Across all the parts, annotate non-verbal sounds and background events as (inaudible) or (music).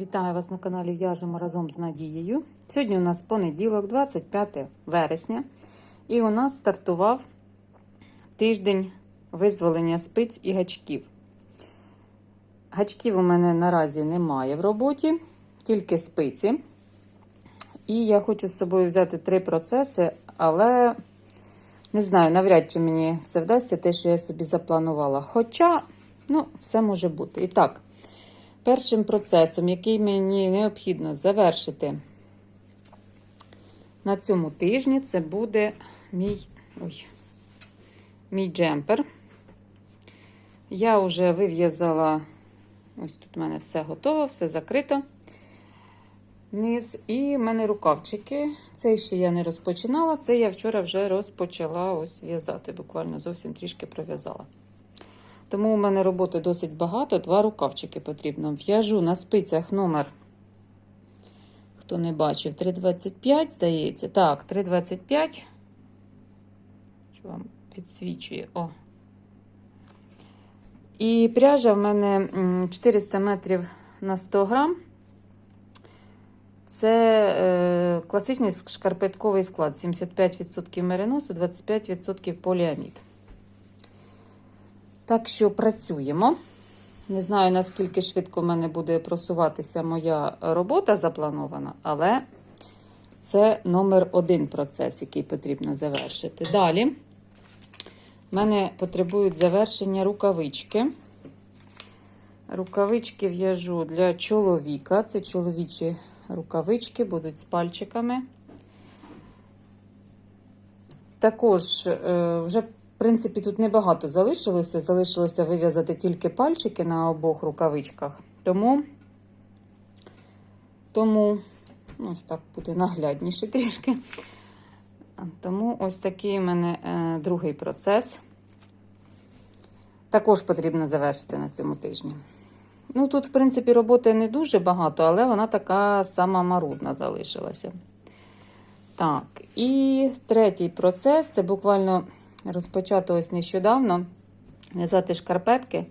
Вітаю вас на каналі В'яжемо разом з Надією. Сьогодні у нас понеділок, 25 вересня, і у нас стартував тиждень визволення спиць і гачків. Гачків у мене наразі немає в роботі, тільки спиці. І я хочу з собою взяти три процеси, але не знаю, навряд чи мені все вдасться те, що я собі запланувала. Хоча, ну, все може бути. І так. Першим процесом, який мені необхідно завершити на цьому тижні, це буде мій ой, мій джемпер. Я вже вив'язала, ось тут в мене все готово, все закрито. Низ. І в мене рукавчики. Цей ще я не розпочинала, це я вчора вже розпочала ось в'язати. Буквально зовсім трішки пров'язала. Тому у мене роботи досить багато, два рукавчики потрібно. В'яжу на спицях номер, хто не бачив, 3,25, здається. Так, 3,25. Що вам відсвічує? О. І пряжа в мене 400 метрів на 100 грам. Це е, класичний шкарпетковий склад: 75% мериносу, 25% поліамід. Так що працюємо. Не знаю, наскільки швидко в мене буде просуватися моя робота запланована, але це номер один процес, який потрібно завершити. Далі в мене потребують завершення рукавички. Рукавички в'яжу для чоловіка. Це чоловічі рукавички, будуть з пальчиками. Також е, вже в принципі, тут небагато залишилося. Залишилося вив'язати тільки пальчики на обох рукавичках. Тому, тому ось так буде наглядніше трішки. Тому ось такий у мене е, другий процес. Також потрібно завершити на цьому тижні. Ну, тут, в принципі, роботи не дуже багато, але вона така сама марудна залишилася. Так, і третій процес це буквально розпочато ось нещодавно в'язати шкарпетки.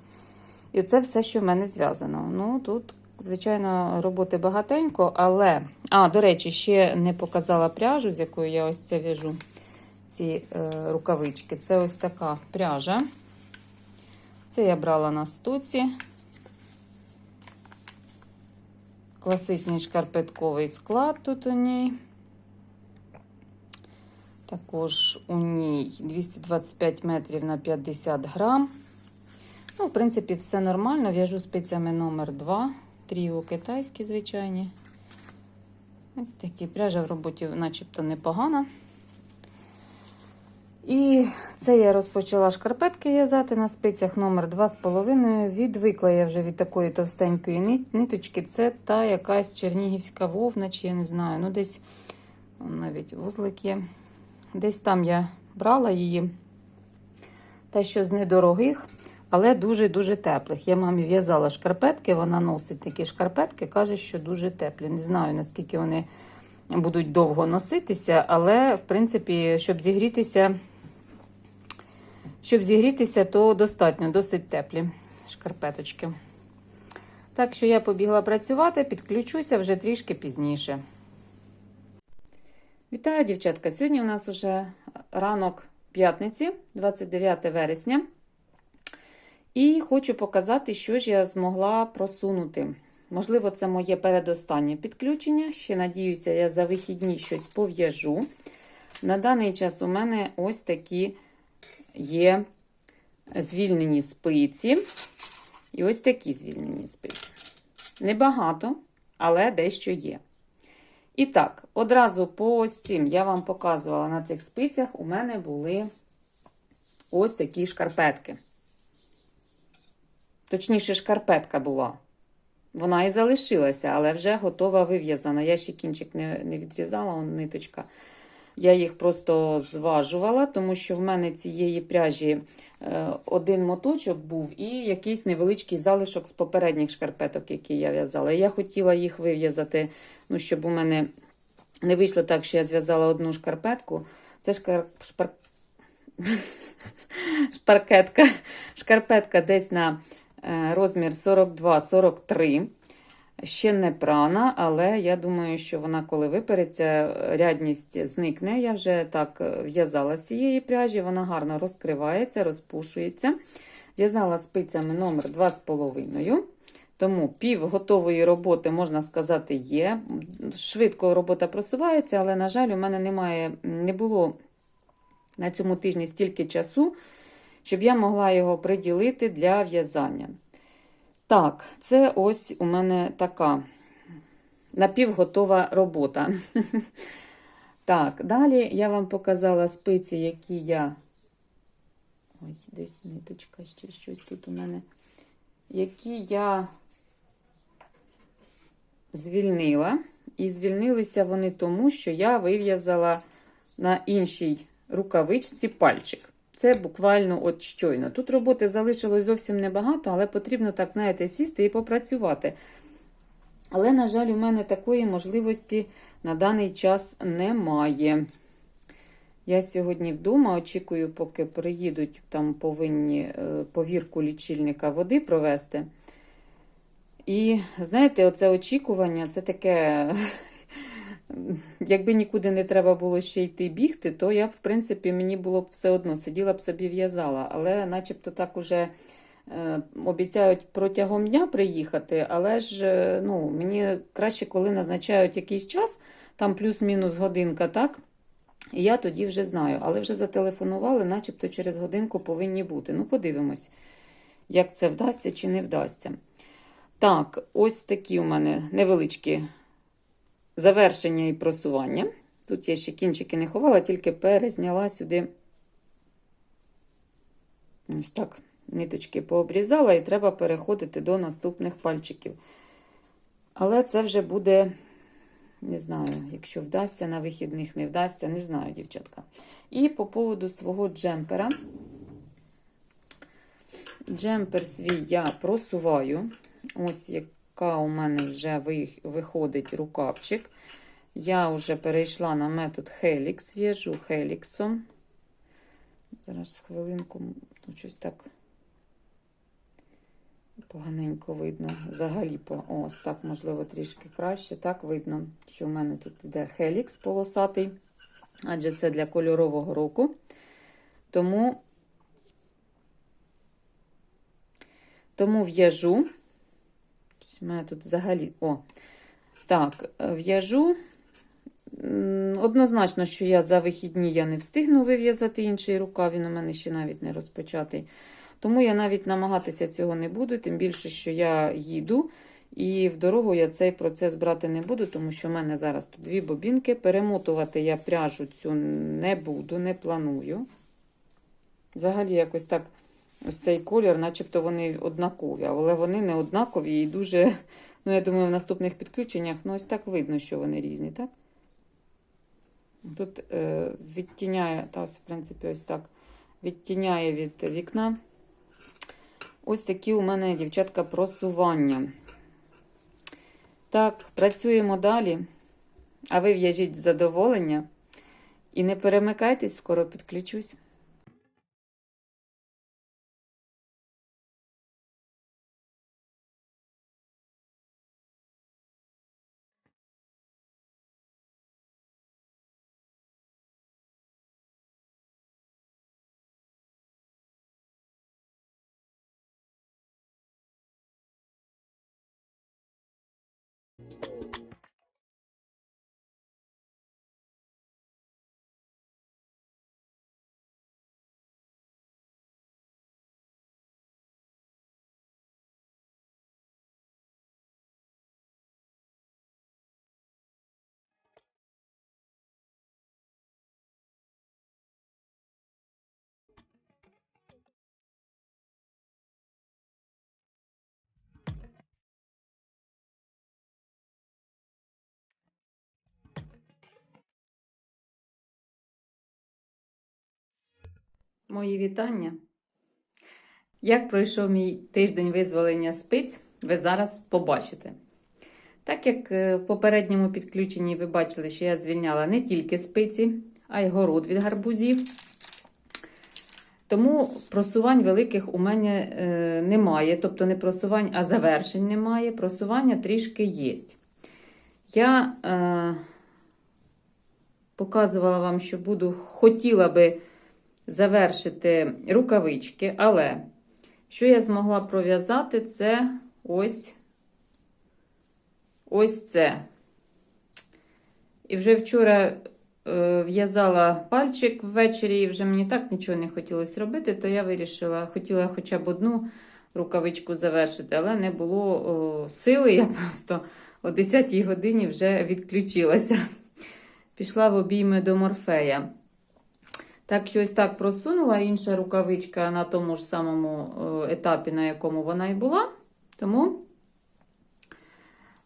І це все, що в мене зв'язано. Ну, тут, звичайно, роботи багатенько, але, а, до речі, ще не показала пряжу, з якою я ось це в'яжу, ці е, рукавички. Це ось така пряжа. Це я брала на стуці. Класичний шкарпетковий склад тут у ній. Також у ній 225 метрів на 50 грам. Ну, в принципі, все нормально. В'яжу спицями номер 2 Тріо китайські, звичайні. Ось такі пряжа в роботі, начебто, непогана. І це я розпочала шкарпетки в'язати на спицях номер 2,5. Відвикла я вже від такої товстенької ниточки. Це та якась чернігівська вовна, чи я не знаю. Ну, десь навіть вузлик є. Десь там я брала її, те, що з недорогих, але дуже-дуже теплих. Я мамі в'язала шкарпетки, вона носить такі шкарпетки, каже, що дуже теплі. Не знаю, наскільки вони будуть довго носитися, але, в принципі, щоб зігрітися, щоб зігрітися, то достатньо, досить теплі шкарпеточки. Так що я побігла працювати, підключуся вже трішки пізніше. Вітаю, дівчатка! Сьогодні у нас уже ранок п'ятниці, 29 вересня. І хочу показати, що ж я змогла просунути. Можливо, це моє передостаннє підключення. Ще, надіюся, я за вихідні щось пов'яжу. На даний час у мене ось такі є звільнені спиці. І ось такі звільнені спиці. Небагато, але дещо є. І так, одразу по ось цим я вам показувала на цих спицях, у мене були ось такі шкарпетки. Точніше, шкарпетка була. Вона і залишилася, але вже готова вив'язана. Я ще кінчик не не відрізала, он ниточка. Я їх просто зважувала, тому що в мене цієї пряжі е, один моточок був і якийсь невеличкий залишок з попередніх шкарпеток, які я в'язала. Я хотіла їх вив'язати, ну, щоб у мене не вийшло так, що я зв'язала одну шкарпетку. Це шкар... шпар... (laughs) шпаркетка. Шкарпетка десь на е, розмір 42-43. Ще не прана, але я думаю, що вона, коли випереться, рядність зникне. Я вже так е, в'язала з цієї пряжі, вона гарно розкривається, розпушується. В'язала спицями номер 2,5. Тому пів готової роботи, можна сказати, є. Швидко робота просувається, але, на жаль, у мене немає, не було на цьому тижні стільки часу, щоб я могла його приділити для в'язання. Так, це ось у мене така напівготова робота. (laughs) Так, далі я вам показала спиці, які я. Ой, десь ниточка, ще щось тут у мене. Які я звільнила. І звільнилися вони тому, що я вив'язала на іншій рукавичці пальчик. Це буквально от щойно. Тут роботи залишилось зовсім небагато, але потрібно, так, знаєте, сісти і попрацювати. Але, на жаль, у мене такої можливості на даний час немає. Я сьогодні вдома очікую, поки приїдуть, там повинні е, повірку лічильника води провести. І знаєте, оце очікування це таке. Якби нікуди не треба було ще йти бігти, то я б, в принципі, мені було б все одно, сиділа б собі в'язала. Але начебто так уже е, обіцяють протягом дня приїхати, але ж е, ну, мені краще, коли назначають якийсь час, там плюс-мінус годинка, так? І я тоді вже знаю. Але вже зателефонували, начебто через годинку повинні бути. Ну, подивимось, як це вдасться чи не вдасться. Так, ось такі у мене невеличкі завершення і просування. Тут я ще кінчики не ховала, тільки перезняла сюди. Ось так, ниточки пообрізала, і треба переходити до наступних пальчиків. Але це вже буде, не знаю, якщо вдасться на вихідних, не вдасться, не знаю, дівчатка. І по поводу свого джемпера. Джемпер свій я просуваю. Ось яка у мене вже виходить рукавчик. Я вже перейшла на метод Helix, в'яжу Helix. Зараз хвилинку, ну, щось так поганенько видно. Взагалі, ось так, можливо, трішки краще. Так видно, що в мене тут йде Helix полосатий, адже це для кольорового року. Тому, тому в'яжу. У мене тут взагалі. О, так, в'яжу. Однозначно, що я за вихідні я не встигну вив'язати інший рукав, він у мене ще навіть не розпочатий. Тому я навіть намагатися цього не буду, тим більше, що я їду. І в дорогу я цей процес брати не буду, тому що в мене зараз тут дві бобінки. Перемотувати я пряжу цю не буду, не планую. Взагалі, якось так. Ось цей колір, начебто вони однакові, але вони не однакові і дуже, ну, я думаю, в наступних підключеннях, ну, ось так видно, що вони різні, так? Тут е, відтіняє, та ось, в принципі, ось так, відтіняє від вікна. Ось такі у мене, дівчатка, просування. Так, працюємо далі. А ви в'яжіть задоволення. І не перемикайтесь, скоро підключусь. Мої вітання. Як пройшов мій тиждень визволення спиць, ви зараз побачите. Так як е, в попередньому підключенні ви бачили, що я звільняла не тільки спиці, а й город від гарбузів. Тому просувань великих у мене е, немає. Тобто не просувань, а завершень немає. Просування трішки є. Я е, показувала вам, що буду хотіла би завершити рукавички, але що я змогла пров'язати, це ось ось це. І вже вчора е, в'язала пальчик ввечері, і вже мені так нічого не хотілося робити, то я вирішила, хотіла хоча б одну рукавичку завершити, але не було о, сили. Я просто о 10 годині вже відключилася. Пішла в обійми до морфея. Так, щось так просунула, інша рукавичка на тому ж самому е, етапі, на якому вона і була. Тому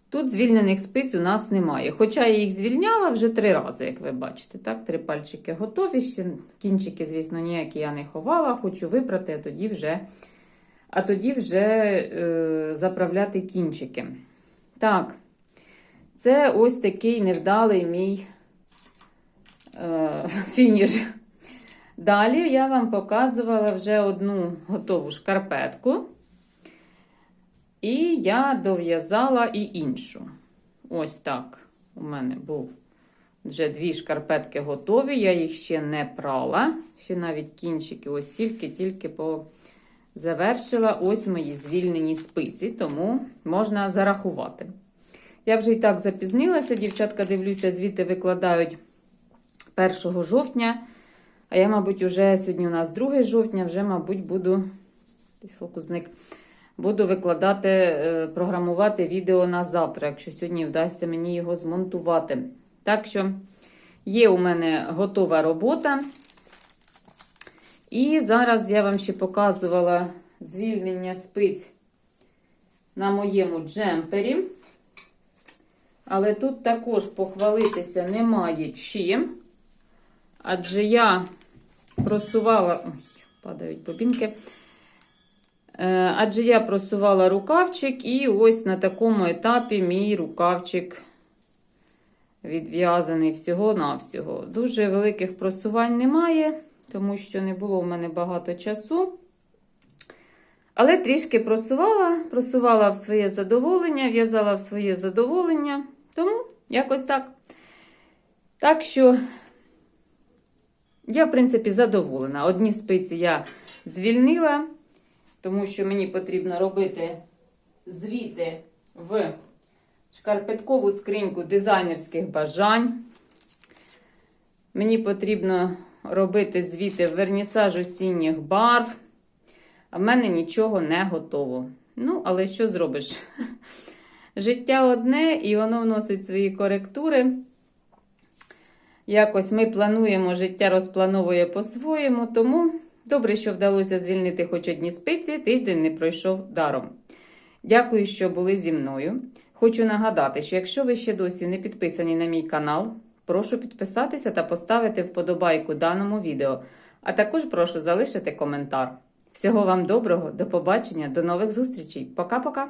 тут звільнених спиць у нас немає. Хоча я їх звільняла вже три рази, як ви бачите. Так, Три пальчики готові. Ще кінчики, звісно, ніякі я не ховала. Хочу випрати, а тоді вже, а тоді вже е, заправляти кінчики. Так, це ось такий невдалий мій е, (laughs) фініш. Далі я вам показувала вже одну готову шкарпетку. І я дов'язала і іншу. Ось так. У мене був вже дві шкарпетки готові. Я їх ще не прала. Ще навіть кінчики, ось тільки-тільки завершила ось мої звільнені спиці, тому можна зарахувати. Я вже і так запізнилася. Дівчатка, дивлюся, звідти викладають 1 жовтня. А я, мабуть, уже сьогодні у нас 2 жовтня, вже, мабуть, буду фокусник, буду викладати, е, програмувати відео на завтра, якщо сьогодні вдасться мені його змонтувати. Так що є у мене готова робота. І зараз я вам ще показувала звільнення спиць на моєму джемпері. Але тут також похвалитися немає чим. Адже я просувала, ой, падають бобінки. Е, Адже я просувала рукавчик, і ось на такому етапі мій рукавчик відв'язаний всього-навсього. Дуже великих просувань немає, тому що не було в мене багато часу. Але трішки просувала, просувала в своє задоволення, в'язала в своє задоволення. Тому якось так. Так що. Я, в принципі, задоволена. Одні спиці я звільнила, тому що мені потрібно робити звіти в шкарпеткову скриньку дизайнерських бажань. Мені потрібно робити звіти в вернісаж осінніх барв. А в мене нічого не готово. Ну, але що зробиш? (laughs) Життя одне, і воно вносить свої коректури. Якось ми плануємо, життя розплановує по-своєму, тому добре, що вдалося звільнити хоч одні спиці, тиждень не пройшов даром. Дякую, що були зі мною. Хочу нагадати, що якщо ви ще досі не підписані на мій канал, прошу підписатися та поставити вподобайку даному відео, а також прошу залишити коментар. Всього вам доброго, до побачення, до нових зустрічей. Пока-пока!